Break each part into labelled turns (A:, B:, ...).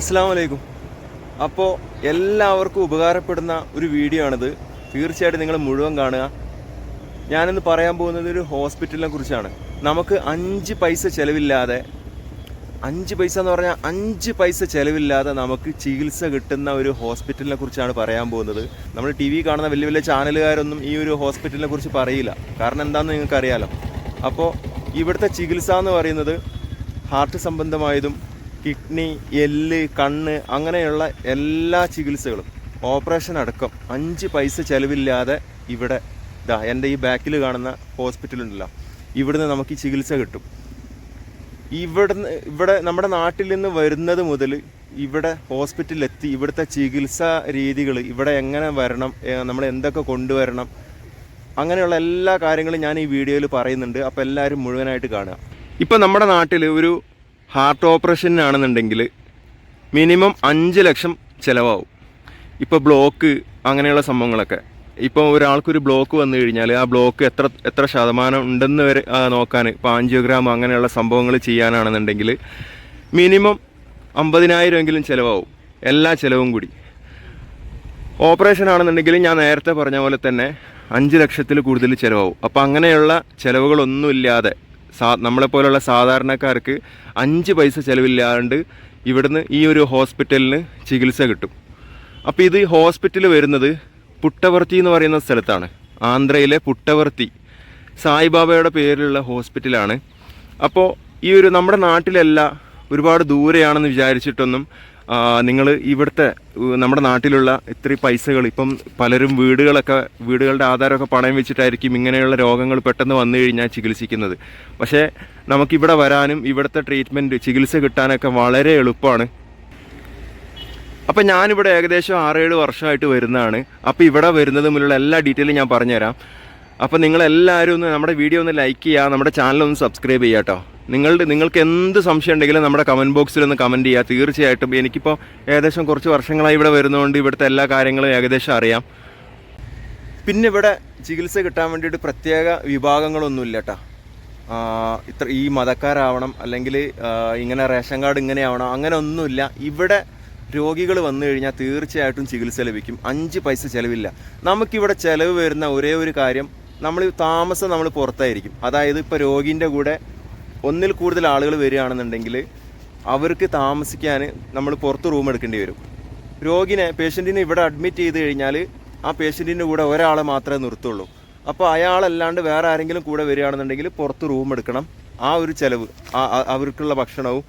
A: അസ്സാം വലൈക്കും അപ്പോൾ എല്ലാവർക്കും ഉപകാരപ്പെടുന്ന ഒരു വീഡിയോ ആണിത്. തീർച്ചയായിട്ടും നിങ്ങൾ മുഴുവൻ കാണുക. ഞാനിന്ന് പറയാൻ പോകുന്നത് ഒരു ഹോസ്പിറ്റലിനെ കുറിച്ചാണ്. നമുക്ക് അഞ്ച് പൈസ ചിലവില്ലാതെ അഞ്ച് പൈസ എന്ന് പറഞ്ഞാൽ അഞ്ച് പൈസ ചിലവില്ലാതെ നമുക്ക് ചികിത്സ കിട്ടുന്ന ഒരു ഹോസ്പിറ്റലിനെ കുറിച്ചാണ് പറയാൻ പോകുന്നത്. നമ്മൾ ടി വി കാണുന്ന വലിയ വലിയ ചാനലുകാരൊന്നും ഈ ഒരു ഹോസ്പിറ്റലിനെ കുറിച്ച് പറയില്ല. കാരണം എന്താണെന്ന് നിങ്ങൾക്കറിയാലോ. അപ്പോൾ ഇവിടുത്തെ ചികിത്സ എന്ന് പറയുന്നത് ഹാർട്ട് സംബന്ധമായതും കിഡ്നി എല്ല് കണ്ണ് അങ്ങനെയുള്ള എല്ലാ ചികിത്സകളും. ഓപ്പറേഷൻ അടക്കം അഞ്ച് പൈസ ചിലവില്ലാതെ ഇവിടെ ഇതാ എന്റെ ഈ ബാക്കിൽ കാണുന്ന ഹോസ്പിറ്റലുണ്ടല്ലോ ഇവിടുന്ന് നമുക്ക് ഈ ചികിത്സ കിട്ടും. ഇവിടുന്ന് ഇവിടെ നമ്മുടെ നാട്ടിൽ നിന്ന് വരുന്നത് മുതൽ ഇവിടെ ഹോസ്പിറ്റലിലെത്തി ഇവിടുത്തെ ചികിത്സാ രീതികൾ ഇവിടെ എങ്ങനെ വരണം നമ്മൾ എന്തൊക്കെ കൊണ്ടുവരണം അങ്ങനെയുള്ള എല്ലാ കാര്യങ്ങളും ഞാൻ ഈ വീഡിയോയിൽ പറയുന്നുണ്ട്. അപ്പോൾ എല്ലാവരും മുഴുവനായിട്ട് കാണുക. ഇപ്പം നമ്മുടെ നാട്ടിൽ ഒരു ഹാർട്ട് ഓപ്പറേഷനാണെന്നുണ്ടെങ്കിൽ മിനിമം അഞ്ച് ലക്ഷം ചിലവാകും ഇപ്പോൾ ബ്ലോക്ക് അങ്ങനെയുള്ള സംഭവങ്ങളൊക്കെ. ഇപ്പോൾ ഒരാൾക്കൊരു ബ്ലോക്ക് വന്നു കഴിഞ്ഞാൽ ആ ബ്ലോക്ക് എത്ര എത്ര ശതമാനം ഉണ്ടെന്ന് വരെ നോക്കാൻ ഇപ്പോൾ ആൻജിയോഗ്രാം അങ്ങനെയുള്ള സംഭവങ്ങൾ ചെയ്യാനാണെന്നുണ്ടെങ്കിൽ മിനിമം അമ്പതിനായിരം എങ്കിലും ചിലവാകും എല്ലാ ചിലവും കൂടി. ഓപ്പറേഷൻ ആണെന്നുണ്ടെങ്കിൽ ഞാൻ നേരത്തെ പറഞ്ഞ പോലെ തന്നെ അഞ്ച് ലക്ഷത്തിൽ കൂടുതൽ ചിലവാകും അപ്പോൾ അങ്ങനെയുള്ള ചിലവുകളൊന്നുമില്ലാതെ സാ നമ്മളെപ്പോലുള്ള സാധാരണക്കാർക്ക് അഞ്ച് പൈസ ചിലവില്ലാണ്ട് ഇവിടുന്ന് ഈ ഒരു ഹോസ്പിറ്റലിന് ചികിത്സ കിട്ടും. അപ്പോൾ ഇത് ഹോസ്പിറ്റൽ വരുന്നത് പുട്ടവർത്തി എന്ന് പറയുന്ന സ്ഥലത്താണ്. ആന്ധ്രയിലെ പുട്ടവർത്തി. സായിബാബയുടെ പേരിലുള്ള ഹോസ്പിറ്റലാണ്. അപ്പോൾ ഈ ഒരു നമ്മുടെ നാട്ടിലല്ല ഒരുപാട് ദൂരെയാണെന്ന് വിചാരിച്ചിട്ടൊന്നും നിങ്ങൾ ഇവിടുത്തെ നമ്മുടെ നാട്ടിലുള്ള ഇത്രയും പൈസകൾ ഇപ്പം പലരും വീടുകളൊക്കെ വീടുകളുടെ ആധാരമൊക്കെ പണയം വെച്ചിട്ടായിരിക്കും ഇങ്ങനെയുള്ള രോഗങ്ങൾ പെട്ടെന്ന് വന്നു കഴിഞ്ഞാൽ ചികിത്സിക്കുന്നത്. പക്ഷേ നമുക്കിവിടെ വരാനും ഇവിടുത്തെ ട്രീറ്റ്മെന്റ് ചികിത്സ കിട്ടാനൊക്കെ വളരെ എളുപ്പമാണ്. അപ്പം ഞാനിവിടെ ഏകദേശം ആറേഴ് വർഷമായിട്ട് വരുന്നതാണ്. അപ്പോൾ ഇവിടെ വരുന്നത് മുതലുള്ള എല്ലാ ഡീറ്റെയിലും ഞാൻ പറഞ്ഞുതരാം. അപ്പോൾ നിങ്ങളെല്ലാവരും ഒന്ന് നമ്മുടെ വീഡിയോ ഒന്ന് ലൈക്ക് ചെയ്യുക നമ്മുടെ ചാനൽ ഒന്ന് സബ്സ്ക്രൈബ് ചെയ്യുക കേട്ടോ നിങ്ങളുടെ നിങ്ങൾക്ക് എന്ത് സംശയം ഉണ്ടെങ്കിലും നമ്മുടെ കമന്റ് ബോക്സിൽ ഒന്ന് കമന്റ് ചെയ്യുക തീർച്ചയായിട്ടും എനിക്കിപ്പോൾ ഏകദേശം കുറച്ച് വർഷങ്ങളായി ഇവിടെ വരുന്നതുകൊണ്ട് ഇവിടുത്തെ എല്ലാ കാര്യങ്ങളും ഏകദേശം അറിയാം. പിന്നെ ഇവിടെ ചികിത്സ കിട്ടാൻ വേണ്ടിയിട്ട് പ്രത്യേക വിഭാഗങ്ങളൊന്നുമില്ല കേട്ടോ ഇത്ര ഈ മതക്കാരാവണം അല്ലെങ്കിൽ ഇങ്ങനെ റേഷൻ കാർഡ് ഇങ്ങനെ ആവണം അങ്ങനെ ഒന്നുമില്ല ഇവിടെ രോഗികൾ വന്നു കഴിഞ്ഞാൽ തീർച്ചയായിട്ടും ചികിത്സ ലഭിക്കും. അഞ്ച് പൈസ ചിലവില്ല. നമുക്കിവിടെ ചിലവ് വരുന്ന ഒരേ ഒരു കാര്യം നമ്മൾ താമസം നമ്മൾ പുറത്തായിരിക്കും. അതായത് ഇപ്പോൾ രോഗീന്റെ കൂടെ ഒന്നിൽ കൂടുതൽ ആളുകൾ വരികയാണെന്നുണ്ടെങ്കിൽ അവർക്ക് താമസിക്കാൻ നമ്മൾ പുറത്ത് റൂം എടുക്കേണ്ടി വരും. രോഗിനെ പേഷ്യന്റിനെ ഇവിടെ അഡ്മിറ്റ് ചെയ്ത് കഴിഞ്ഞാൽ ആ പേഷ്യന്റിന്റെ കൂടെ ഒരാളെ മാത്രമേ നിർത്തുള്ളൂ. അപ്പോൾ അയാളല്ലാണ്ട് വേറെ ആരെങ്കിലും കൂടെ വരികയാണെന്നുണ്ടെങ്കിൽ പുറത്ത് റൂം എടുക്കണം. ആ ഒരു ചിലവ് അവർക്കുള്ള ഭക്ഷണവും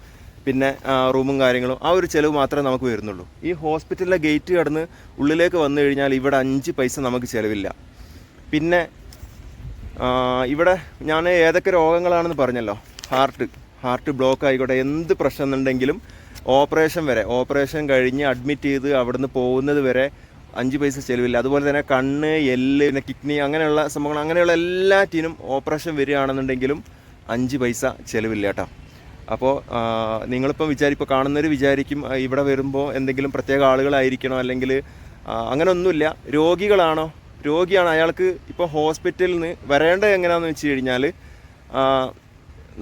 A: പിന്നെ റൂമും കാര്യങ്ങളും ആ ഒരു ചിലവ് മാത്രമേ നമുക്ക് വരുന്നുള്ളൂ. ഈ ഹോസ്പിറ്റലിലെ ഗേറ്റ് കടന്ന് ഉള്ളിലേക്ക് വന്നു കഴിഞ്ഞാൽ ഇവിടെ അഞ്ച് പൈസ നമുക്ക് ചിലവില്ല. പിന്നെ ഇവിടെ ഞാൻ ഏതൊക്കെ രോഗങ്ങളാണെന്ന് പറഞ്ഞല്ലോ. ഹാർട്ട് ഹാർട്ട് ബ്ലോക്ക് ആയിക്കോട്ടെ എന്ത് പ്രശ്നം ഉണ്ടെങ്കിലും ഓപ്പറേഷൻ വരെ ഓപ്പറേഷൻ കഴിഞ്ഞ് അഡ്മിറ്റ് ചെയ്ത് അവിടുന്ന് പോകുന്നത് വരെ അഞ്ച് പൈസ ചെലവില്ല. അതുപോലെ തന്നെ കണ്ണ് എല്ല് പിന്നെ കിഡ്നി അങ്ങനെയുള്ള സംഭവങ്ങൾ അങ്ങനെയുള്ള എല്ലാറ്റിനും ഓപ്പറേഷൻ വരികയാണെന്നുണ്ടെങ്കിലും അഞ്ച് പൈസ ചിലവില്ല കേട്ടോ. അപ്പോൾ നിങ്ങളിപ്പം വിചാരി ഇപ്പോൾ കാണുന്നവർ വിചാരിക്കും ഇവിടെ വരുമ്പോൾ എന്തെങ്കിലും പ്രത്യേക ആളുകളായിരിക്കണോ അല്ലെങ്കിൽ അങ്ങനെയൊന്നുമില്ല രോഗികളാണോ? രോഗിയാണ്. അയാൾക്ക് ഇപ്പോൾ ഹോസ്പിറ്റലിൽ നിന്ന് വരേണ്ടത് എങ്ങനെയാണെന്ന് വെച്ച് കഴിഞ്ഞാൽ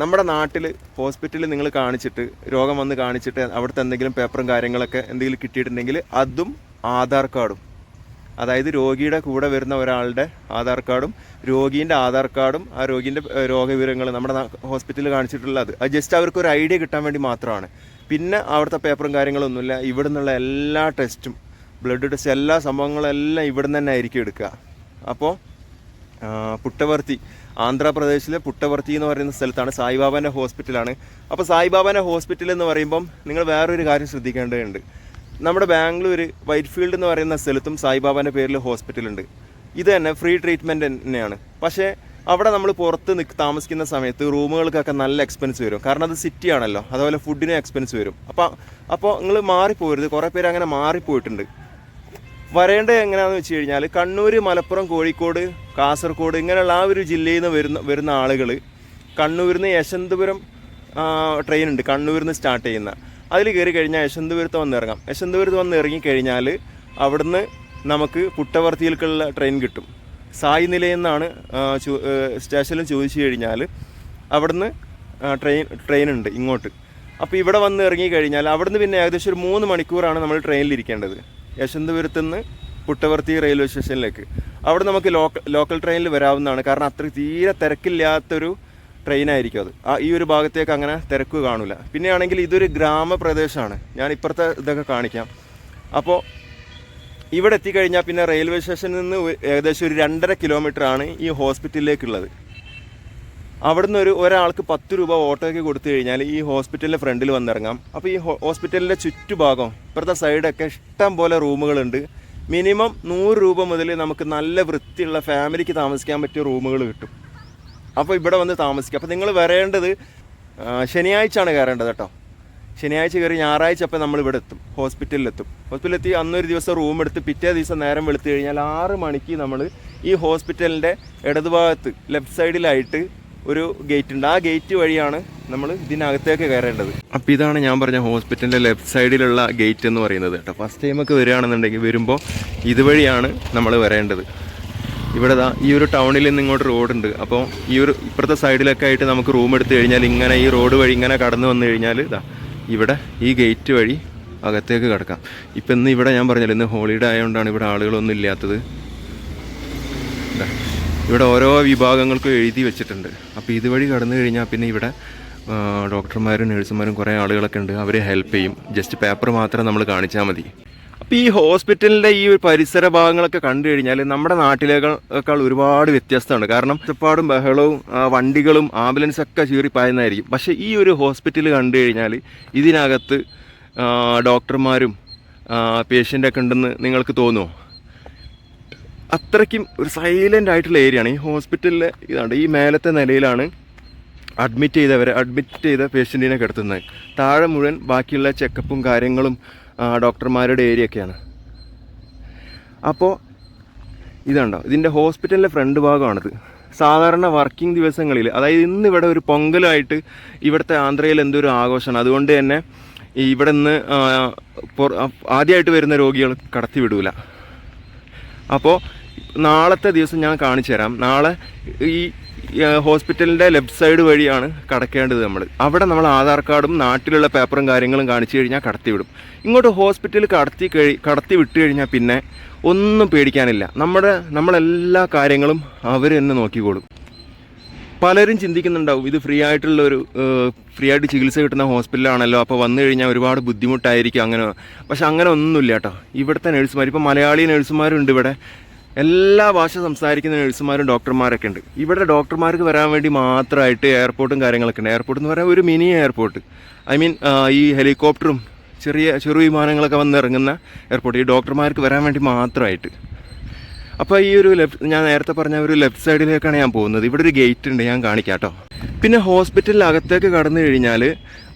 A: നമ്മുടെ നാട്ടിൽ ഹോസ്പിറ്റലിൽ നിങ്ങൾ കാണിച്ചിട്ട് രോഗം വന്ന് കാണിച്ചിട്ട് അവിടുത്തെ എന്തെങ്കിലും പേപ്പറും കാര്യങ്ങളൊക്കെ എന്തെങ്കിലും കിട്ടിയിട്ടുണ്ടെങ്കിൽ അതും ആധാർ കാർഡും. അതായത് രോഗിയുടെ കൂടെ വരുന്ന ഒരാളുടെ ആധാർ കാർഡും രോഗീന്റെ ആധാർ കാർഡും ആ രോഗീന്റെ രോഗവിവരങ്ങൾ നമ്മുടെ ഹോസ്പിറ്റലിൽ കാണിച്ചിട്ടുള്ളത്. അത് ജസ്റ്റ് അവർക്ക് ഒരു ഐഡിയ കിട്ടാൻ വേണ്ടി മാത്രമാണ്. പിന്നെ അവിടുത്തെ പേപ്പറും കാര്യങ്ങളൊന്നുമില്ല. ഇവിടെ എല്ലാ ടെസ്റ്റും ബ്ലഡ് ടെസ്റ്റ് എല്ലാ സംഭവങ്ങളെല്ലാം ഇവിടെ നിന്ന് തന്നെ ആയിരിക്കും എടുക്കുക. അപ്പോൾ പുട്ടവർത്തി ആന്ധ്രാപ്രദേശിലെ പുട്ടവർത്തി എന്ന് പറയുന്ന സ്ഥലത്താണ് സായിബാബാന്റെ ഹോസ്പിറ്റലാണ്. അപ്പോൾ സായിബാബാന്റെ ഹോസ്പിറ്റൽ എന്ന് പറയുമ്പം നിങ്ങൾ വേറൊരു കാര്യം ശ്രദ്ധിക്കേണ്ടതുണ്ട്. നമ്മുടെ ബാംഗ്ലൂർ വൈറ്റ്ഫീൽഡ് എന്ന് പറയുന്ന സ്ഥലത്തും സായിബാബാന്റെ പേരിൽ ഹോസ്പിറ്റലുണ്ട്. ഇത് തന്നെ ഫ്രീ ട്രീറ്റ്മെന്റ് തന്നെയാണ്. പക്ഷേ അവിടെ നമ്മൾ പുറത്ത് നിൽക്ക് താമസിക്കുന്ന സമയത്ത് റൂമുകൾക്കൊക്കെ നല്ല എക്സ്പെൻസ് വരും. കാരണം അത് സിറ്റി ആണല്ലോ അതുപോലെ ഫുഡിനും എക്സ്പെൻസ് വരും. അപ്പോൾ അപ്പോൾ നിങ്ങൾ മാറിപ്പോരുത്. കുറേ പേര് അങ്ങനെ മാറിപ്പോയിട്ടുണ്ട്. വരേണ്ടത് എങ്ങനെയാണെന്ന് വെച്ച് കഴിഞ്ഞാൽ കണ്ണൂർ മലപ്പുറം കോഴിക്കോട് കാസർഗോഡ് ഇങ്ങനെയുള്ള ആ ഒരു ജില്ലയിൽ നിന്ന് വരുന്ന വരുന്ന ആളുകൾ കണ്ണൂരിൽ നിന്ന് യശന്തപുരം ട്രെയിൻ ഉണ്ട്. കണ്ണൂരിൽ നിന്ന് സ്റ്റാർട്ട് ചെയ്യുന്ന. അതിൽ കയറി കഴിഞ്ഞാൽ യശന്തപുരത്ത് വന്ന് ഇറങ്ങാം. യശന്തപുരത്ത് വന്ന് ഇറങ്ങിക്കഴിഞ്ഞാൽ അവിടുന്ന് നമുക്ക് പുട്ടവർത്തിയിലേക്കുള്ള ട്രെയിൻ കിട്ടും. സായി നിലയെന്നാണ് സ്റ്റേഷനിൽ ചോദിച്ചു കഴിഞ്ഞാൽ അവിടുന്ന് ട്രെയിൻ ട്രെയിൻ ഉണ്ട് ഇങ്ങോട്ട്. അപ്പോൾ ഇവിടെ വന്ന് ഇറങ്ങി കഴിഞ്ഞാൽ അവിടുന്ന് പിന്നെ ഏകദേശം ഒരു മൂന്ന് മണിക്കൂറാണ് നമ്മൾ ട്രെയിനിൽ ഇരിക്കേണ്ടത്. യശന്തപുരത്ത് നിന്ന് പുട്ടവർത്തി റെയിൽവേ സ്റ്റേഷനിലേക്ക് അവിടെ നമുക്ക് ലോക്കൽ ലോക്കൽ ട്രെയിനിൽ വരാവുന്നതാണ്. കാരണം അത്ര തീരെ തിരക്കില്ലാത്തൊരു ട്രെയിനായിരിക്കും അത്. ആ ഈ ഒരു ഭാഗത്തേക്ക് അങ്ങനെ തിരക്ക് കാണില്ല പിന്നെയാണെങ്കിൽ ഇതൊരു ഗ്രാമപ്രദേശമാണ്. ഞാൻ ഇപ്പുറത്തെ ഇതൊക്കെ കാണിക്കാം. അപ്പോൾ ഇവിടെ എത്തിക്കഴിഞ്ഞാൽ പിന്നെ റെയിൽവേ സ്റ്റേഷനിൽ നിന്ന് ഏകദേശം ഒരു രണ്ടര കിലോമീറ്റർ ആണ് ഈ ഹോസ്പിറ്റലിലേക്കുള്ളത് അവിടുന്ന് ഒരു ഒരാൾക്ക് പത്ത് രൂപ ഓട്ടോയ്ക്ക് കൊടുത്തു കഴിഞ്ഞാൽ ഈ ഹോസ്പിറ്റലിന്റെ ഫ്രണ്ടിൽ വന്നിറങ്ങാം. അപ്പോൾ ഈ ഹോസ്പിറ്റലിന്റെ ചുറ്റുഭാഗം ഇപ്പുറത്തെ സൈഡൊക്കെ ഇഷ്ടം പോലെ റൂമുകളുണ്ട്. മിനിമം നൂറ് രൂപ മുതൽ നമുക്ക് നല്ല വൃത്തിയുള്ള ഫാമിലിക്ക് താമസിക്കാൻ പറ്റിയ റൂമുകൾ കിട്ടും. അപ്പോൾ ഇവിടെ വന്ന് താമസിക്കാം. അപ്പോൾ നിങ്ങൾ വരേണ്ടത് ശനിയാഴ്ചയാണ് കയറേണ്ടത് കേട്ടോ. ശനിയാഴ്ച കയറി ഞായറാഴ്ച അപ്പം നമ്മൾ ഇവിടെ എത്തും ഹോസ്പിറ്റലിലെത്തും ഹോസ്പിറ്റലിലെത്തി അന്നൊരു ദിവസം റൂം എടുത്ത് പിറ്റേ ദിവസം നേരം വെളുത്തു കഴിഞ്ഞാൽ ആറ് മണിക്ക് നമ്മൾ ഈ ഹോസ്പിറ്റലിന്റെ ഇടതുഭാഗത്ത് ലെഫ്റ്റ് സൈഡിലായിട്ട് ഒരു ഗേറ്റ് ഉണ്ട്. ആ ഗേറ്റ് വഴിയാണ് നമ്മൾ ഇതിനകത്തേക്ക് കയറേണ്ടത്. അപ്പോൾ ഇതാണ് ഞാൻ പറഞ്ഞ ഹോസ്പിറ്റലിന്റെ ലെഫ്റ്റ് സൈഡിലുള്ള ഗേറ്റ് എന്ന് പറയുന്നത് കേട്ടോ. ഫസ്റ്റ് ടൈമൊക്കെ വരികയാണെന്നുണ്ടെങ്കിൽ വരുമ്പോൾ ഇതുവഴിയാണ് നമ്മൾ വരേണ്ടത്. ഇവിടെ ഈ ഒരു ടൗണിൽ നിന്ന് ഇങ്ങോട്ട് റോഡുണ്ട് അപ്പോൾ ഈ ഒരു ഇപ്പുറത്തെ സൈഡിലൊക്കെ ആയിട്ട് നമുക്ക് റൂം എടുത്തു കഴിഞ്ഞാൽ ഇങ്ങനെ ഈ റോഡ് വഴി ഇങ്ങനെ കടന്നു വന്നു കഴിഞ്ഞാൽ ഇതാ ഇവിടെ ഈ ഗേറ്റ് വഴി അകത്തേക്ക് കിടക്കാം. ഇപ്പം ഇന്ന് ഇവിടെ ഞാൻ പറഞ്ഞല്ലോ ഇന്ന് ഹോളിഡേ ആയതുകൊണ്ടാണ് ഇവിടെ ആളുകളൊന്നും ഇല്ലാത്തത്. ഇവിടെ ഓരോ വിഭാഗങ്ങൾക്കും എഴുതി വെച്ചിട്ടുണ്ട്. അപ്പോൾ ഇതുവഴി കടന്നു കഴിഞ്ഞാൽ പിന്നെ ഇവിടെ ഡോക്ടർമാരും നഴ്സുമാരും കുറേ ആളുകളൊക്കെ ഉണ്ട്. അവരെ ഹെൽപ്പ് ചെയ്യും. ജസ്റ്റ് പേപ്പർ മാത്രം നമ്മൾ കാണിച്ചാൽ മതി. അപ്പോൾ ഈ ഹോസ്പിറ്റലിന്റെ ഈ ഒരു പരിസര ഭാഗങ്ങളൊക്കെ കണ്ടു കഴിഞ്ഞാൽ നമ്മുടെ നാട്ടിലേക്കാൾ ഒരുപാട് വ്യത്യസ്തമാണ്. കാരണം ഒറ്റപ്പാടും ബഹളവും വണ്ടികളും ആംബുലൻസ് ഒക്കെ ചീറിപ്പായുന്നതായിരിക്കും പക്ഷേ ഈ ഒരു ഹോസ്പിറ്റൽ കണ്ടു കഴിഞ്ഞാൽ ഇതിനകത്ത് ഡോക്ടർമാരും പേഷ്യന്റൊക്കെ ഉണ്ടെന്ന് നിങ്ങൾക്ക് തോന്നുമോ അത്രയ്ക്കും ഒരു സൈലന്റ് ആയിട്ടുള്ള ഏരിയ ആണ്. ഈ ഹോസ്പിറ്റലിലെ ഇതാണ് ഈ മേലത്തെ നിലയിലാണ് അഡ്മിറ്റ് ചെയ്തവരെ അഡ്മിറ്റ് ചെയ്ത പേഷ്യന്റിനെ കിടത്തുന്നത്. താഴെ മുഴുവൻ ബാക്കിയുള്ള ചെക്കപ്പും കാര്യങ്ങളും ഡോക്ടർമാരുടെ ഏരിയയൊക്കെയാണ് അപ്പോൾ ഇതുണ്ടോ ഇതിന്റെ ഹോസ്പിറ്റലിന്റെ ഫ്രണ്ട് ഭാഗമാണിത്. സാധാരണ വർക്കിംഗ് ദിവസങ്ങളിൽ അതായത് ഇന്ന് ഇവിടെ ഒരു പൊങ്കലായിട്ട് ഇവിടുത്തെ ആന്ധ്രയിൽ എന്തൊരു ആഘോഷമാണ്. അതുകൊണ്ട് തന്നെ ഇവിടെ നിന്ന് ആദ്യമായിട്ട് വരുന്ന രോഗികൾ കടത്തി വിടൂല. അപ്പോൾ നാളത്തെ ദിവസം ഞാൻ കാണിച്ചു തരാം. നാളെ ഈ ഹോസ്പിറ്റലിന്റെ ലെഫ്റ്റ് സൈഡ് വഴിയാണ് കടക്കേണ്ടത് നമ്മൾ. അവിടെ നമ്മൾ ആധാർ കാർഡും നാട്ടിലുള്ള പേപ്പറും കാര്യങ്ങളും കാണിച്ചു കഴിഞ്ഞാൽ കടത്തി വിടും. ഇങ്ങോട്ട് ഹോസ്പിറ്റലിൽ കടത്തി കഴി കടത്തി വിട്ട് കഴിഞ്ഞാൽ പിന്നെ ഒന്നും പേടിക്കാനില്ല. നമ്മുടെ നമ്മളെല്ലാ കാര്യങ്ങളും അവർ തന്നെ നോക്കിക്കോളും. പലരും ചിന്തിക്കുന്നുണ്ടാവും ഇത് ഫ്രീ ആയിട്ടുള്ള ഒരു ഫ്രീ ആയിട്ട് ചികിത്സ കിട്ടുന്ന ഹോസ്പിറ്റലാണല്ലോ അപ്പോൾ വന്നു കഴിഞ്ഞാൽ ഒരുപാട് ബുദ്ധിമുട്ടായിരിക്കും അങ്ങനെ. പക്ഷെ അങ്ങനെ ഒന്നുമില്ല കേട്ടോ. ഇവിടുത്തെ നഴ്സുമാർ ഇപ്പോൾ മലയാളി നഴ്സുമാരുണ്ട് ഇവിടെ. എല്ലാ ഭാഷ സംസാരിക്കുന്ന നഴ്സുമാരും ഡോക്ടർമാരൊക്കെ ഉണ്ട്. ഇവിടെ ഡോക്ടർമാർക്ക് വരാൻ വേണ്ടി മാത്രമായിട്ട് എയർപോർട്ടും കാര്യങ്ങളൊക്കെ ഉണ്ട്. എയർപോർട്ട് എന്ന് പറയാൻ ഒരു മിനി എയർപോർട്ട് ഐ മീൻ ഈ ഹെലികോപ്റ്ററും ചെറിയ ചെറു വിമാനങ്ങളൊക്കെ വന്ന് ഇറങ്ങുന്ന എയർപോർട്ട് ഈ ഡോക്ടർമാർക്ക് വരാൻ വേണ്ടി മാത്രമായിട്ട്. അപ്പോൾ ഈ ഒരു ലെഫ്റ്റ് ഞാൻ നേരത്തെ പറഞ്ഞ ഒരു ലെഫ്റ്റ് സൈഡിലേക്കാണ് ഞാൻ പോകുന്നത്. ഇവിടെ ഒരു ഗേറ്റ് ഉണ്ട് ഞാൻ കാണിക്കാം കേട്ടോ പിന്നെ ഹോസ്പിറ്റലിൽ അകത്തേക്ക് കടന്നു കഴിഞ്ഞാൽ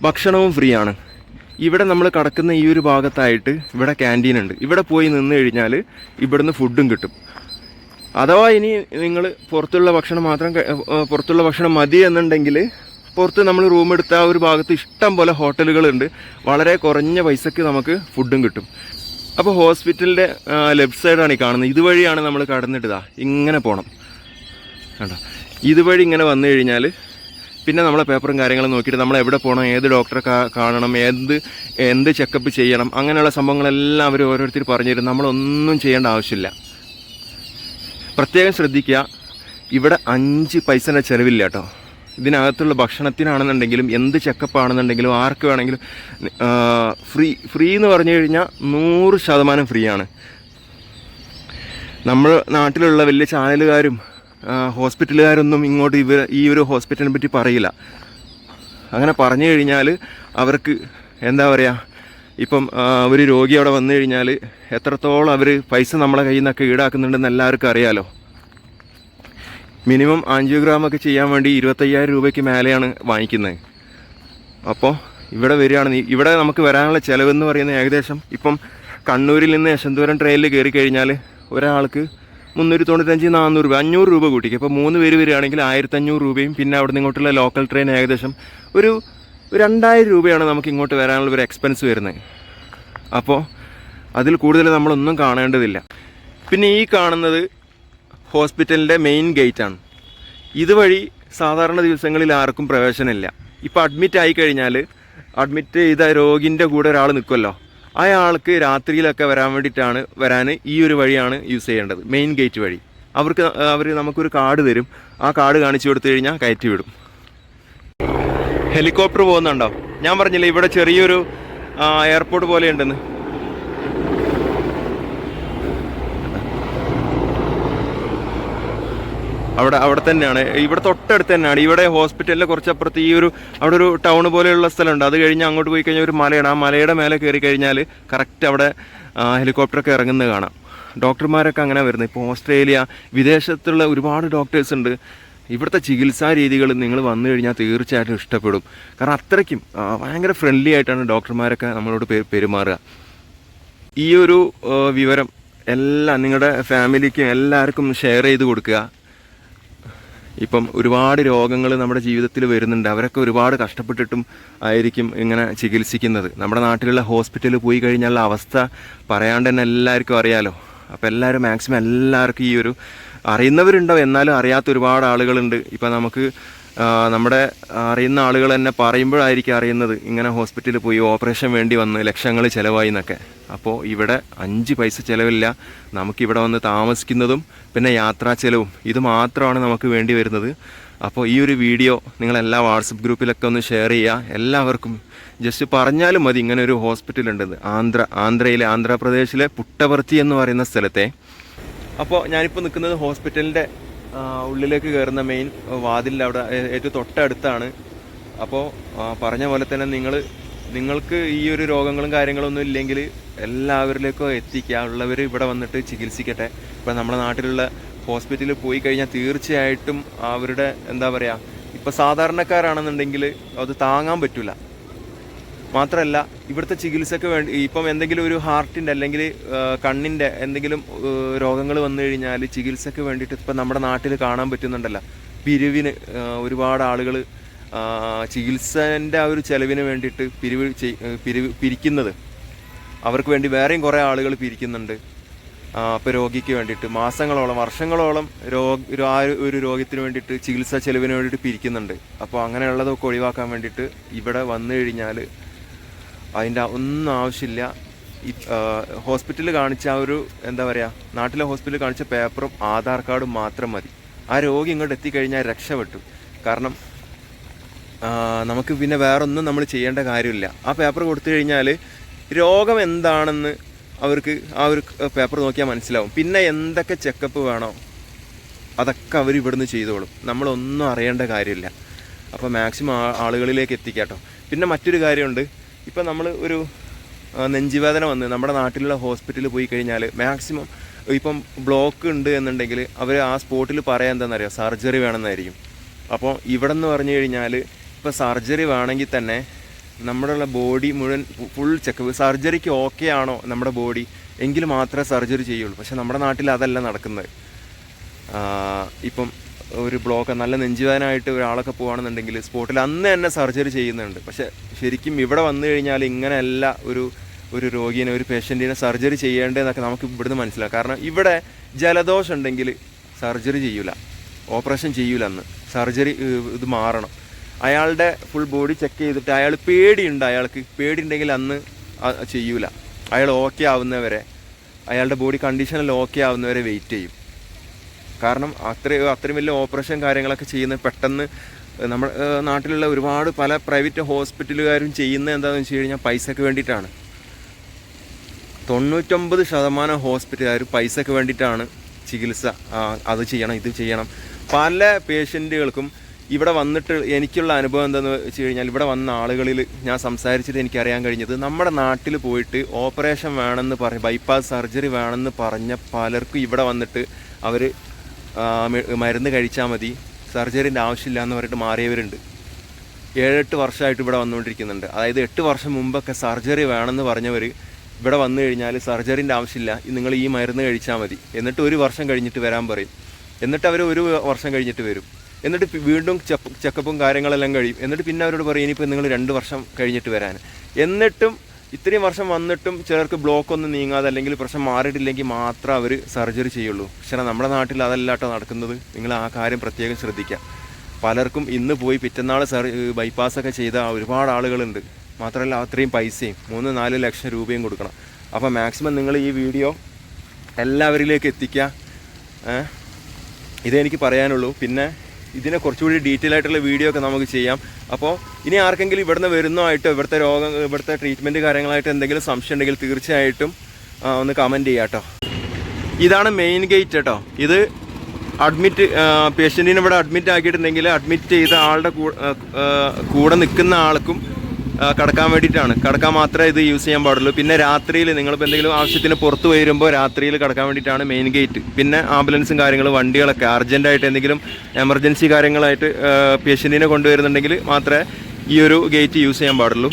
A: ഭക്ഷണവും ഫ്രീ ആണ്. ഇവിടെ നമ്മൾ കടക്കുന്ന ഈ ഒരു ഭാഗത്തായിട്ട് ഇവിടെ ക്യാന്റീൻ ഉണ്ട്. ഇവിടെ പോയി നിന്ന് കഴിഞ്ഞാൽ ഇവിടുന്ന് ഫുഡും കിട്ടും. അഥവാ ഇനി നിങ്ങൾ പുറത്തുള്ള ഭക്ഷണം മാത്രം പുറത്തുള്ള ഭക്ഷണം മതി എന്നുണ്ടെങ്കിൽ പുറത്ത് നമ്മൾ റൂം എടുത്ത ആ ഒരു ഭാഗത്ത് ഇഷ്ടം പോലെ ഹോട്ടലുകളുണ്ട് വളരെ കുറഞ്ഞ പൈസയ്ക്ക് നമുക്ക് ഫുഡും കിട്ടും. അപ്പോൾ ഹോസ്പിറ്റലിന്റെ ലെഫ്റ്റ് സൈഡാണ് ഈ കാണുന്നത്. ഇതുവഴിയാണ് നമ്മൾ കടന്നിട്ടതാ. ഇങ്ങനെ പോകണം കണ്ടോ? ഇതുവഴി ഇങ്ങനെ വന്നു കഴിഞ്ഞാൽ പിന്നെ നമ്മളെ പേപ്പറും കാര്യങ്ങളും നോക്കിയിട്ട് നമ്മൾ എവിടെ പോകണം ഏത് ഡോക്ടറെ കാണണം എന്ത് എന്ത് ചെക്കപ്പ് ചെയ്യണം അങ്ങനെയുള്ള സംഭവങ്ങളെല്ലാം അവർ ഓരോരുത്തർ പറഞ്ഞു തരും. നമ്മളൊന്നും ചെയ്യേണ്ട ആവശ്യമില്ല. പ്രത്യേകം ശ്രദ്ധിക്കുക. ഇവിടെ അഞ്ച് പൈസയുടെ ചിലവില്ല കേട്ടോ. ഇതിനകത്തുള്ള ഭക്ഷണത്തിനാണെന്നുണ്ടെങ്കിലും എന്ത് ചെക്കപ്പ് ആണെന്നുണ്ടെങ്കിലും ആർക്ക് വേണമെങ്കിലും ഫ്രീ ഫ്രീ എന്ന് പറഞ്ഞു കഴിഞ്ഞാൽ നൂറ് ശതമാനം ഫ്രീ ആണ് നമ്മൾ നാട്ടിലുള്ള വലിയ ചാനലുകാരും ഹോസ്പിറ്റലുകാരൊന്നും ഇങ്ങോട്ട് ഇവർ ഈ ഒരു ഹോസ്പിറ്റലിനെ പറ്റി പറയില്ല. അങ്ങനെ പറഞ്ഞു കഴിഞ്ഞാൽ അവർക്ക് എന്താ പറയുക ഇപ്പം ഒരു രോഗി അവിടെ വന്നു കഴിഞ്ഞാൽ എത്രത്തോളം അവർ പൈസ നമ്മളെ കയ്യിൽ നിന്നൊക്കെ ഈടാക്കുന്നുണ്ടെന്ന് എല്ലാവർക്കും അറിയാലോ. മിനിമം ആൻജിയോഗ്രാം ഒക്കെ ചെയ്യാൻ വേണ്ടി ഇരുപത്തയ്യായിരം രൂപയ്ക്ക് മേലെയാണ് വാങ്ങിക്കുന്നത്. അപ്പോൾ ഇവിടെ വരികയാണ്. ഇവിടെ നമുക്ക് വരാനുള്ള ചിലവെന്ന് പറയുന്നത് ഏകദേശം ഇപ്പം കണ്ണൂരിൽ നിന്ന് യശന്തപുരം ട്രെയിനിൽ കയറി കഴിഞ്ഞാൽ ഒരാൾക്ക് മുന്നൂറ്റി തൊണ്ണൂറ്റഞ്ച് നാനൂറ് രൂപ അഞ്ഞൂറ് രൂപ കൂട്ടിക്കും. അപ്പോൾ മൂന്ന് പേര് വരികയാണെങ്കിൽ ആയിരത്തഞ്ഞൂറ് രൂപയും പിന്നെ അവിടെ ഇങ്ങോട്ടുള്ള ലോക്കൽ ട്രെയിൻ ഏകദേശം ഒരു രണ്ടായിരം രൂപയാണ് നമുക്ക് ഇങ്ങോട്ട് വരാനുള്ള ഒരു എക്സ്പെൻസ് വരുന്നത്. അപ്പോൾ അതിൽ കൂടുതൽ നമ്മളൊന്നും കാണേണ്ടതില്ല. പിന്നെ ഈ കാണുന്നത് ഹോസ്പിറ്റലിന്റെ മെയിൻ ഗേറ്റാണ് ഇതുവഴി സാധാരണ ദിവസങ്ങളിൽ ആർക്കും പ്രവേശനമില്ല. ഇപ്പോൾ അഡ്മിറ്റ് ആയി കഴിഞ്ഞാൽ അഡ്മിറ്റ് ചെയ്ത രോഗിന്റെ കൂടെ ഒരാൾ നിൽക്കുമല്ലോ അയാൾക്ക് രാത്രിയിലൊക്കെ വരാൻ വേണ്ടിയിട്ടാണ് വരാൻ ഈ ഒരു വഴിയാണ് യൂസ് ചെയ്യേണ്ടത് മെയിൻ ഗേറ്റ് വഴി. അവർക്ക് അവർ നമുക്കൊരു കാർഡ് തരും. ആ കാർഡ് കാണിച്ചു കൊടുത്തു കഴിഞ്ഞാൽ കയറ്റി വിടും. ഹെലികോപ്റ്റർ പോകുന്നുണ്ടോ? ഞാൻ പറഞ്ഞില്ലേ ഇവിടെ ചെറിയൊരു എയർപോർട്ട് പോലെ ഉണ്ടെന്ന് അവിടെ അവിടെ തന്നെയാണ്. ഇവിടെ തൊട്ടടുത്ത് തന്നെയാണ്. ഇവിടെ ഹോസ്പിറ്റലിലെ കുറച്ചപ്പുറത്ത് ഈ ഒരു അവിടെ ഒരു ടൗൺ പോലെയുള്ള സ്ഥലമുണ്ട്. അത് കഴിഞ്ഞ് അങ്ങോട്ട് പോയി കഴിഞ്ഞാൽ ഒരു മലയാണ്. ആ മലയുടെ മേലെ കയറി കഴിഞ്ഞാൽ കറക്റ്റ് അവിടെ ഹെലികോപ്റ്ററൊക്കെ ഇറങ്ങുന്നത് കാണാം. ഡോക്ടർമാരൊക്കെ അങ്ങനെ വരുന്നത്. ഇപ്പോൾ ഓസ്ട്രേലിയ വിദേശത്തുള്ള ഒരുപാട് ഡോക്ടേഴ്സ് ഉണ്ട്. ഇവിടുത്തെ ചികിത്സാ രീതികൾ നിങ്ങൾ വന്നു കഴിഞ്ഞാൽ തീർച്ചയായിട്ടും ഇഷ്ടപ്പെടും. കാരണം അത്രയ്ക്കും ഭയങ്കര ഫ്രണ്ട്ലി ആയിട്ടാണ് ഡോക്ടർമാരൊക്കെ നമ്മളോട് പെരുമാറുക. ഈ ഒരു വിവരം എല്ലാം നിങ്ങളുടെ ഫാമിലിക്കും എല്ലാവർക്കും ഷെയർ ചെയ്ത് കൊടുക്കുക. ഇപ്പം ഒരുപാട് രോഗങ്ങൾ നമ്മുടെ ജീവിതത്തിൽ വരുന്നുണ്ട്. അവരൊക്കെ ഒരുപാട് കഷ്ടപ്പെട്ടിട്ടും ആയിരിക്കും ഇങ്ങനെ ചികിത്സിക്കുന്നത്. നമ്മുടെ നാട്ടിലുള്ള ഹോസ്പിറ്റലിൽ പോയി കഴിഞ്ഞാലുള്ള അവസ്ഥ പറയാണ്ട് തന്നെ എല്ലാവർക്കും അറിയാലോ. അപ്പോൾ എല്ലാവരും മാക്സിമം എല്ലാവർക്കും ഈ ഒരു അറിയുന്നവരുണ്ടാവും എന്നാലും അറിയാത്ത ഒരുപാട് ആളുകളുണ്ട്. ഇപ്പം നമുക്ക് നമ്മുടെ അറിയുന്ന ആളുകൾ തന്നെ പറയുമ്പോഴായിരിക്കും അറിയുന്നത്. ഇങ്ങനെ ഹോസ്പിറ്റലിൽ പോയി ഓപ്പറേഷൻ വേണ്ടി വന്ന് ലക്ഷങ്ങൾ ചിലവായി എന്നൊക്കെ. അപ്പോൾ ഇവിടെ അഞ്ച് പൈസ ചിലവില്ല. നമുക്കിവിടെ വന്ന് താമസിക്കുന്നതും പിന്നെ യാത്രാ ചിലവും. ഇത് മാത്രമാണ് നമുക്ക് വേണ്ടി വരുന്നത്. അപ്പോൾ ഈ ഒരു വീഡിയോ നിങ്ങളെല്ലാ വാട്സപ്പ് ഗ്രൂപ്പിലൊക്കെ ഒന്ന് ഷെയർ ചെയ്യുക. എല്ലാവർക്കും ജസ്റ്റ് പറഞ്ഞാലും മതി ഇങ്ങനെ ഒരു ഹോസ്പിറ്റൽ ഉണ്ടെന്ന് ആന്ധ്ര ആന്ധ്രയിലെ ആന്ധ്രാപ്രദേശിലെ പുട്ടവർത്തി എന്ന് പറയുന്ന സ്ഥലത്തെ. അപ്പോൾ ഞാനിപ്പോൾ നിൽക്കുന്നത് ഹോസ്പിറ്റലിന്റെ ഉള്ളിലേക്ക് കയറുന്ന മെയിൻ വാതിലിന്റെ അവിടെ ഏറ്റവും തൊട്ടടുത്താണ്. അപ്പോൾ പറഞ്ഞ പോലെ തന്നെ നിങ്ങൾ നിങ്ങൾക്ക് ഈ ഒരു രോഗങ്ങളും കാര്യങ്ങളും ഒന്നും ഇല്ലെങ്കിൽ എല്ലാവരിലേക്കും എത്തിക്കുക. ഉള്ളവർ ഇവിടെ വന്നിട്ട് ചികിത്സിക്കട്ടെ. ഇപ്പം നമ്മുടെ നാട്ടിലുള്ള ഹോസ്പിറ്റലിൽ പോയി കഴിഞ്ഞാൽ തീർച്ചയായിട്ടും അവരുടെ എന്താ പറയുക ഇപ്പം സാധാരണക്കാരാണെന്നുണ്ടെങ്കിൽ അത് താങ്ങാൻ പറ്റില്ല മാത്രമല്ല ഇവിടുത്തെ ചികിത്സയ്ക്ക് വേണ്ടി ഇപ്പം എന്തെങ്കിലും ഒരു ഹാർട്ടിന്റെ അല്ലെങ്കിൽ കണ്ണിന്റെ എന്തെങ്കിലും രോഗങ്ങൾ വന്നു കഴിഞ്ഞാൽ ചികിത്സയ്ക്ക് വേണ്ടിയിട്ട് ഇപ്പം നമ്മുടെ നാട്ടിൽ കാണാൻ പറ്റുന്നുണ്ടല്ലോ. പിരിവിന് ഒരുപാട് ആളുകൾ ചികിത്സേന്റെ ആ ഒരു ചെലവിന് വേണ്ടിയിട്ട് പിരിവ് പിരിവ് പിരിക്കുന്നത്. അവർക്ക് വേണ്ടി വേറെയും കുറേ ആളുകൾ പിരിക്കുന്നുണ്ട്. അപ്പോൾ രോഗിക്ക് വേണ്ടിയിട്ട് മാസങ്ങളോളം വർഷങ്ങളോളം രോഗ ആ ഒരു രോഗത്തിന് വേണ്ടിയിട്ട് ചികിത്സാ ചെലവിന് വേണ്ടിയിട്ട് പിരിക്കുന്നുണ്ട്. അപ്പോൾ അങ്ങനെയുള്ളതൊക്കെ ഒഴിവാക്കാൻ വേണ്ടിയിട്ട് ഇവിടെ വന്നു കഴിഞ്ഞാൽ അതിന്റെ ഒന്നും ആവശ്യമില്ല. ഹോസ്പിറ്റലിൽ കാണിച്ച ആ ഒരു എന്താ പറയുക നാട്ടിലെ ഹോസ്പിറ്റലിൽ കാണിച്ച പേപ്പറും ആധാർ കാർഡും മാത്രം മതി. ആ രോഗി ഇങ്ങോട്ട് എത്തിക്കഴിഞ്ഞാൽ രക്ഷപ്പെട്ടു. കാരണം നമുക്ക് പിന്നെ വേറൊന്നും നമ്മൾ ചെയ്യേണ്ട കാര്യമില്ല. ആ പേപ്പർ കൊടുത്തു കഴിഞ്ഞാൽ രോഗം എന്താണെന്ന് അവർക്ക് ആ ഒരു പേപ്പർ നോക്കിയാൽ മനസ്സിലാവും. പിന്നെ എന്തൊക്കെ ചെക്കപ്പ് വേണോ അതൊക്കെ അവർ ഇവിടുന്ന് ചെയ്തോളും. നമ്മളൊന്നും അറിയേണ്ട കാര്യമില്ല. അപ്പോൾ മാക്സിമം ആളുകളിലേക്ക് എത്തിക്കാട്ടോ. പിന്നെ മറ്റൊരു കാര്യമുണ്ട്. ഇപ്പം നമ്മൾ ഒരു നെഞ്ചുവേദന വന്ന് നമ്മുടെ നാട്ടിലുള്ള ഹോസ്പിറ്റലിൽ പോയി കഴിഞ്ഞാൽ മാക്സിമം ഇപ്പം ബ്ലോക്ക് ഉണ്ട് എന്നുണ്ടെങ്കിൽ അവർ ആ സ്പോട്ടിൽ പറയാൻ എന്താണെന്നറിയാം? സർജറി വേണമെന്നായിരിക്കും. അപ്പോൾ ഇവിടെ നിന്ന് പറഞ്ഞു കഴിഞ്ഞാൽ ഇപ്പോൾ സർജറി വേണമെങ്കിൽ തന്നെ നമ്മുടെ ബോഡി മുഴുവൻ ഫുൾ ചെക്കപ്പ്. സർജറിക്ക് ഓക്കെ ആണോ നമ്മുടെ ബോഡി? എങ്കിൽ മാത്രമേ സർജറി ചെയ്യുള്ളൂ. പക്ഷെ നമ്മുടെ നാട്ടിൽ അതല്ല നടക്കുന്നത്. ഇപ്പം ഒരു ബ്ലോക്ക് നല്ല നെഞ്ചുവേദനായിട്ട് ഒരാളൊക്കെ പോകുകയാണെന്നുണ്ടെങ്കിൽ സ്പോട്ടിൽ അന്ന് തന്നെ സർജറി ചെയ്യുന്നുണ്ട്. പക്ഷെ ശരിക്കും ഇവിടെ വന്നു കഴിഞ്ഞാൽ ഇങ്ങനെയല്ല ഒരു ഒരു രോഗീനെ ഒരു പേഷ്യന്റിനെ സർജറി ചെയ്യേണ്ടതെന്നൊക്കെ നമുക്ക് ഇവിടുന്ന് മനസ്സിലാക്കാം കാരണം ഇവിടെ ജലദോഷം ഉണ്ടെങ്കിൽ സർജറി ചെയ്യൂല. ഓപ്പറേഷൻ ചെയ്യൂല അന്ന്. സർജറി ഇത് മാറണം. അയാളുടെ ഫുൾ ബോഡി ചെക്ക് ചെയ്തിട്ട് അയാൾ പേടിയുണ്ട്. അയാൾക്ക് പേടി ഉണ്ടെങ്കിൽ അന്ന് ചെയ്യൂല. അയാൾ ഓക്കെ ആവുന്നവരെ അയാളുടെ ബോഡി കണ്ടീഷനിൽ ഓക്കെ ആവുന്നവരെ വെയിറ്റ് ചെയ്യും. കാരണം അത്രയും അത്രയും വലിയ ഓപ്പറേഷൻ കാര്യങ്ങളൊക്കെ ചെയ്യുന്ന പെട്ടെന്ന് നമ്മൾ നാട്ടിലുള്ള ഒരുപാട് പല പ്രൈവറ്റ് ഹോസ്പിറ്റലുകാരും ചെയ്യുന്ന എന്താണെന്ന് വെച്ച് കഴിഞ്ഞാൽ പൈസക്ക് വേണ്ടിയിട്ടാണ്. തൊണ്ണൂറ്റൊമ്പത് ശതമാനം ഹോസ്പിറ്റലുകാർ പൈസക്ക് വേണ്ടിയിട്ടാണ് ചികിത്സ അത് ചെയ്യണം ഇത് ചെയ്യണം. പല പേഷ്യന്റുകൾക്കും ഇവിടെ വന്നിട്ട് എനിക്കുള്ള അനുഭവം എന്താണെന്ന് വെച്ച് കഴിഞ്ഞാൽ ഇവിടെ വന്ന ആളുകളിൽ ഞാൻ സംസാരിച്ചിട്ട് എനിക്കറിയാൻ കഴിഞ്ഞത് നമ്മുടെ നാട്ടിൽ പോയിട്ട് ഓപ്പറേഷൻ വേണമെന്ന് പറഞ്ഞ് ബൈപ്പാസ് സർജറി വേണമെന്ന് പറഞ്ഞ പലർക്കും ഇവിടെ വന്നിട്ട് അവർ മരുന്ന് കഴിച്ചാൽ മതി. സർജറിന്റെ ആവശ്യമില്ല എന്ന് പറഞ്ഞിട്ട് മാറിയവരുണ്ട്. ഏഴെട്ട് വർഷമായിട്ട് ഇവിടെ വന്നുകൊണ്ടിരിക്കുന്നുണ്ട്. അതായത് എട്ട് വർഷം മുമ്പൊക്കെ സർജറി വേണമെന്ന് പറഞ്ഞവർ ഇവിടെ വന്നു കഴിഞ്ഞാൽ സർജറിന്റെ ആവശ്യമില്ല നിങ്ങൾ ഈ മരുന്ന് കഴിച്ചാൽ മതി. എന്നിട്ട് ഒരു വർഷം കഴിഞ്ഞിട്ട് വരാൻ പറയും. എന്നിട്ട് അവർ ഒരു വർഷം കഴിഞ്ഞിട്ട് വരും. എന്നിട്ട് വീണ്ടും ചെക്കപ്പും കാര്യങ്ങളെല്ലാം കഴിയും. എന്നിട്ട് പിന്നെ അവരോട് പറയും ഇനിയിപ്പോൾ നിങ്ങൾ രണ്ട് വർഷം കഴിഞ്ഞിട്ട് വരാൻ എന്നിട്ടും ഇത്രയും വർഷം വന്നിട്ടും ചിലർക്ക് ബ്ലോക്ക് ഒന്നും നീങ്ങാതെ അല്ലെങ്കിൽ പ്രശ്നം മാറിയിട്ടില്ലെങ്കിൽ മാത്രം അവർ സർജറി ചെയ്യുള്ളൂ. പക്ഷേ നമ്മുടെ നാട്ടിൽ അതല്ലാട്ടോ നടക്കുന്നത്. നിങ്ങൾ ആ കാര്യം പ്രത്യേകം ശ്രദ്ധിക്കുക പലർക്കും ഇന്ന് പോയി പിറ്റന്നാൾ സർ ബൈപ്പാസൊക്കെ ചെയ്ത ഒരുപാട് ആളുകളുണ്ട്. മാത്രമല്ല അത്രയും പൈസയും മൂന്ന് നാല് ലക്ഷം രൂപയും കൊടുക്കണം. അപ്പോൾ മാക്സിമം നിങ്ങൾ ഈ വീഡിയോ എല്ലാവരിലേക്ക് എത്തിക്കുക ഇതേ എനിക്ക് പറയാനുള്ളൂ. പിന്നെ ഇതിനെ കുറച്ചുകൂടി ഡീറ്റെയിൽ ആയിട്ടുള്ള വീഡിയോ ഒക്കെ നമുക്ക് ചെയ്യാം. അപ്പോൾ ഇനി ആർക്കെങ്കിലും ഇവിടുന്ന് വരുന്നതായിട്ടോ ഇവിടുത്തെ രോഗം ഇവിടുത്തെ ട്രീറ്റ്മെന്റ് കാര്യങ്ങളായിട്ട് എന്തെങ്കിലും സംശയം ഉണ്ടെങ്കിൽ തീർച്ചയായിട്ടും ഒന്ന് കമന്റ് ചെയ്യാം കേട്ടോ ഇതാണ് മെയിൻ ഗേറ്റ് കേട്ടോ ഇത് അഡ്മിറ്റ് പേഷ്യന്റിനെ ഇവിടെ അഡ്മിറ്റ് ആക്കിയിട്ടുണ്ടെങ്കിൽ അഡ്മിറ്റ് ചെയ്ത ആളുടെ കൂടെ നിൽക്കുന്ന ആൾക്കും കടക്കാൻ വേണ്ടിയിട്ടാണ്. കടക്കാൻ മാത്രമേ ഇത് യൂസ് ചെയ്യാൻ പാടുള്ളൂ. പിന്നെ രാത്രിയിൽ നിങ്ങളിപ്പോൾ എന്തെങ്കിലും ആവശ്യത്തിന് പുറത്ത് വരുമ്പോൾ രാത്രിയിൽ കടക്കാൻ വേണ്ടിയിട്ടാണ് മെയിൻ ഗേറ്റ് പിന്നെ ആംബുലൻസും കാര്യങ്ങളും വണ്ടികളൊക്കെ. അർജന്റായിട്ട് എന്തെങ്കിലും എമർജൻസി കാര്യങ്ങളായിട്ട് പേഷ്യന്റിനെ കൊണ്ടുവരുന്നുണ്ടെങ്കിൽ മാത്രമേ ഈ ഒരു ഗേറ്റ് യൂസ് ചെയ്യാൻ പാടുള്ളൂ.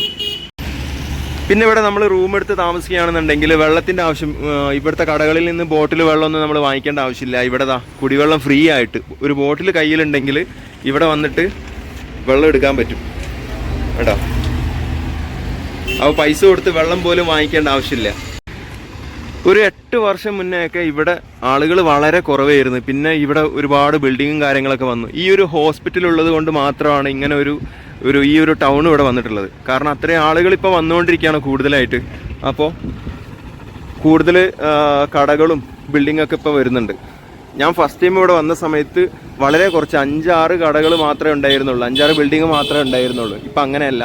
A: പിന്നെ ഇവിടെ നമ്മൾ റൂം എടുത്ത് താമസിക്കുകയാണെന്നുണ്ടെങ്കിൽ വെള്ളത്തിന്റെ ആവശ്യം ഇവിടുത്തെ കടകളിൽ നിന്ന് ബോട്ടിൽ വെള്ളമൊന്നും നമ്മൾ വാങ്ങിക്കേണ്ട ആവശ്യമില്ല. ഇവിടെ ദാ കുടിവെള്ളം ഫ്രീ ആയിട്ട്. ഒരു ബോട്ടിൽ കയ്യിലുണ്ടെങ്കിൽ ഇവിടെ വന്നിട്ട് വെള്ളം എടുക്കാൻ പറ്റും. കേട്ടോ? അപ്പോൾ പൈസ കൊടുത്ത് വെള്ളം പോലും വാങ്ങിക്കേണ്ട ആവശ്യമില്ല. ഒരു എട്ട് വർഷം മുന്നേ ഒക്കെ ഇവിടെ ആളുകൾ വളരെ കുറവായിരുന്നു. പിന്നെ ഇവിടെ ഒരുപാട് ബിൽഡിങ്ങും കാര്യങ്ങളൊക്കെ വന്നു. ഈ ഒരു ഹോസ്പിറ്റൽ ഉള്ളത് കൊണ്ട് മാത്രമാണ് ഇങ്ങനെ ഒരു ഒരു ഈ ഒരു ടൗൺ ഇവിടെ വന്നിട്ടുള്ളത്. കാരണം അത്രയും ആളുകൾ ഇപ്പോൾ വന്നുകൊണ്ടിരിക്കുകയാണ് കൂടുതലായിട്ട്. അപ്പോൾ കൂടുതൽ കടകളും ബിൽഡിംഗ് ഒക്കെ ഇപ്പോൾ വരുന്നുണ്ട്. ഞാൻ ഫസ്റ്റ് ടൈം ഇവിടെ വന്ന സമയത്ത് വളരെ കുറച്ച് അഞ്ചാറ് കടകൾ മാത്രമേ ഉണ്ടായിരുന്നുള്ളൂ. അഞ്ചാറ് ബിൽഡിംഗ് മാത്രമേ ഉണ്ടായിരുന്നുള്ളൂ. ഇപ്പം അങ്ങനെയല്ല.